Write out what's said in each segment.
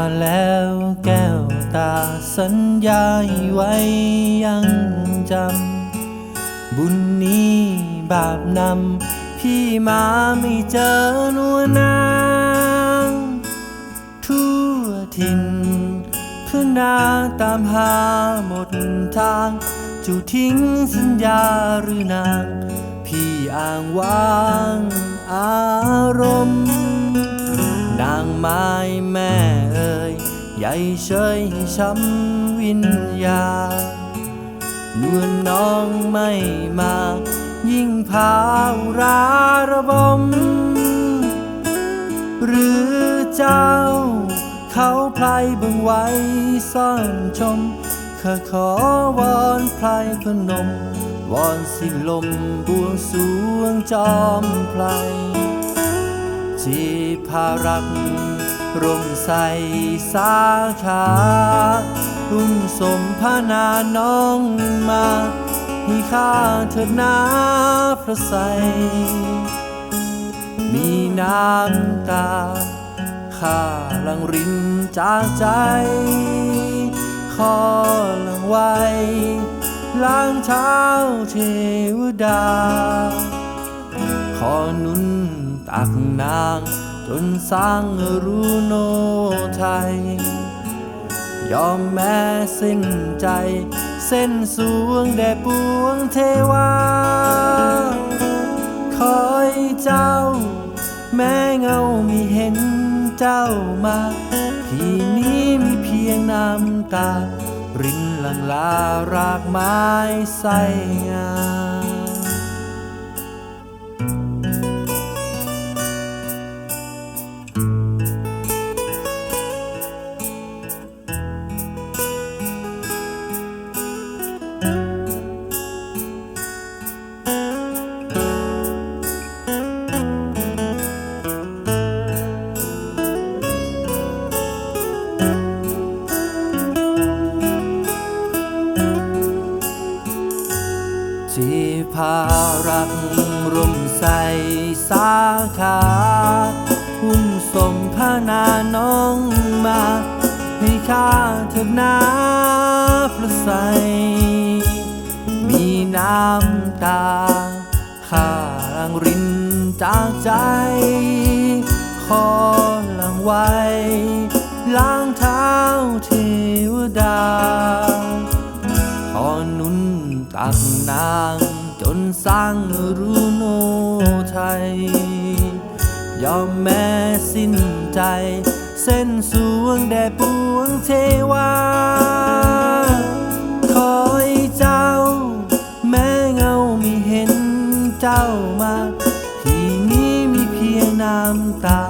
าแล้วแก้วตาสัญญาไว้ยังจำ บุญนี้บาปนำ พี่มาไม่เจอนัวนาง ทั่วถิ่นเพื่อนนาตามหาหมดทางจูทิ้งสัญญาหรือนาง พี่อ้างว้างอารมณ์ นางไม้แม่ เชยให้ช้ำวิญญาณนวลน้องไม่มา ยิ่งพาวราระบม หรือเจ้า เขาไพลเบิ่งไว้ซ่อนชมข้าขอวอนไพลพนม วอนสิลมบวงสวงจอมไพลจีพารัก ร่มใสสาขารุ่มสมพานาน้องมา ให้ข้าเถิดนาพระใส มีน้ำตา ข้าลังรินจากใจ ขอหลังไว้ล้างเท้าเทวดา ขอนุนตักนาง จนสร้างรูโนไทย ยอมแม้สิ้นใจ เส้นสวงแด่ปวงเทวา คอยเจ้า แม้เงามีเห็นเจ้ามาพี่นี้มีเพียงน้ำตา รินหลังลารากไม้ใสงา รักร่มใสสาขาหุ้มสมพานาน้องมา ให้ข้าเถิดนาพระใส มีน้ำตา ข้าหลังรินจากใจ ขอลังไว้ ล้างเท้าเทวดา ขอนุนตักนาง สร้างรูโนไทย ยอมแม้สิ้นใจ เส้นสวงแด่ปวงเทวา คอยเจ้า แม้เงาไม่เห็นเจ้ามา ที่นี้มีเพียงน้ำตา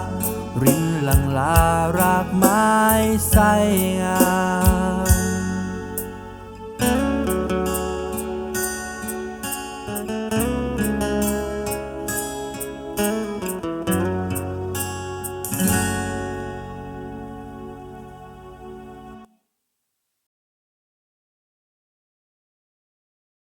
รินหลังลารากไม้ใสงา มเ